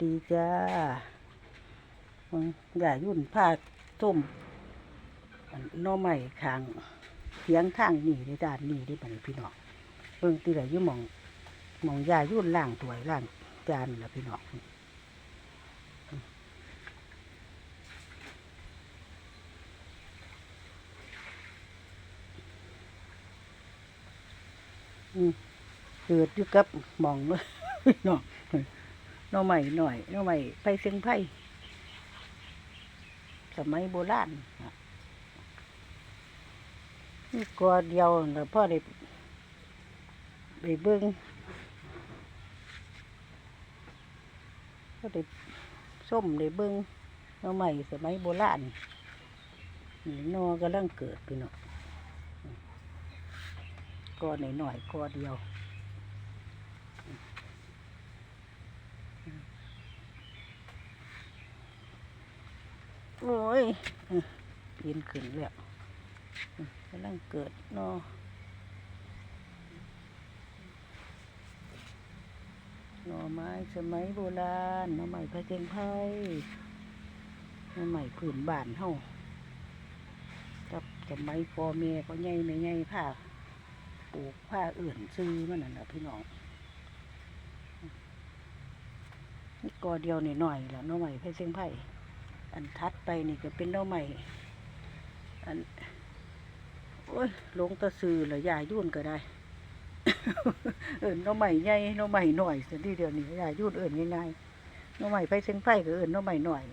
ดีจ้าอย่ายุ่นผ้าส้มนหน่อไม้ขางเถียงทางนี่ในด้านนี่ที่บัดนพี่น้องเบิ่งตีไหนอยู่หมองมองยายุ่นล่างถวยล่างจานละพี่น้องเกิดอยู่กับมองเลยพี่น้อง น่อไม้หน่อยน่อไม้ไปเสียงไผ่สมัยโบราณนี่กอเดียวแล้วพ่อได้ได้เบิ่งพ่อได้ส้มได้เบิ่งน่อไม้สมัยโบราณนี่นอกำลังเกิดพี่น้องกอหน่อยหน่อยๆกอเดียว โอ้ยอืมปีนขึ้นแล้วกำลังเกิดเนอหน่อไม้สมัยโบราณหน่อไม้พระเจงไพ่หน่อไม้ผืนบ้านเฮากับสมัยพ่อแม่ก็ใหญ่ไม่ใหญ่ผ้าปลูกผ้าอื่นซื้อมันนั่นแหละพี่น้องนี่กอเดียวนหน่อยๆแล้วหน่อไม้พระเจงไพ่ อันทัดไปนี่ก็เป็นหน้อใหม่อันโอ้ยลงตะซือเหรอยายุ่นก็ได้ เอิญน้องใหม่ใหญ่หน้องใหม่หน่อยสิที่เดียวนี้ยายุ่นเอิญง่ายๆหน้องใหม่ไปเส้นไฟก็เอิญน้องใหม่หน่อย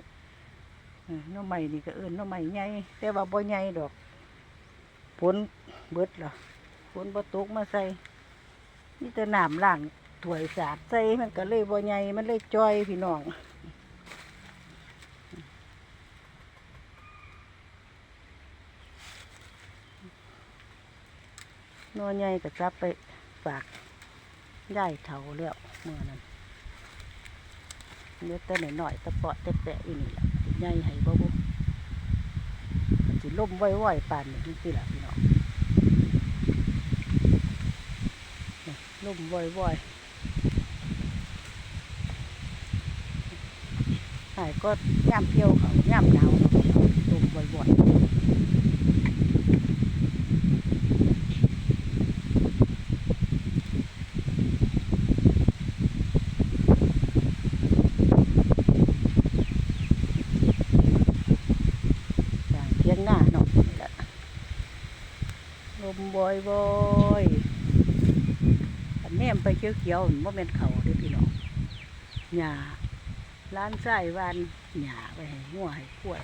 เออหน้องใหม่นี่ก็เอิญน้องใหม่ใหญ่แต่ว่าบ่ใหญ่ดอกฝนเบิดเหรอฝนบ่ตกมาใส่นี่แต่น้ำล้างถวยสาดใส่มันก็เลยบ่ใหญ่มันเลยจอยพี่น้อง นวใหญ่ก็จับไปฝากย่ายเถาแล้วเมื่อนั้นเนื้อแต่หน่อยๆตะเปาะแตะๆอีนี่แหละใหญ่ให้บ่บุมันสิล่มไว้ๆปานนี่จังซี่ล่ะพี่น้องล่มไว้ๆหายก็ย่ามเที่ยวเขาย่ามหนาวเนาะล่มไว้ๆ อ ย่างเทียหน้าเนาะนี่แหละลมบอยบอยอันแนมไปเขียวๆมันบ่แม่นเขาเด้อพี่น้องหญ้าร้านไส้วานหญ้าไปให้งัวให้กล้วย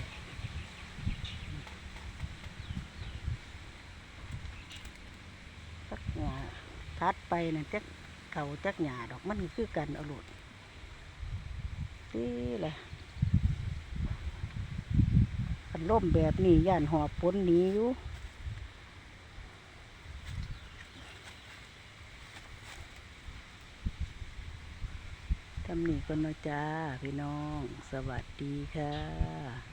สักหญ้าทัดไปนั่นจักเขาจักหญ้าดอกมันคือกันเอาโลดนี่แหละ พันร่มแบบนี้ย่านหอบปนนีอยู่ทำนี่ก็นาะจ้าพี่น้อง สวัสดีค่ะ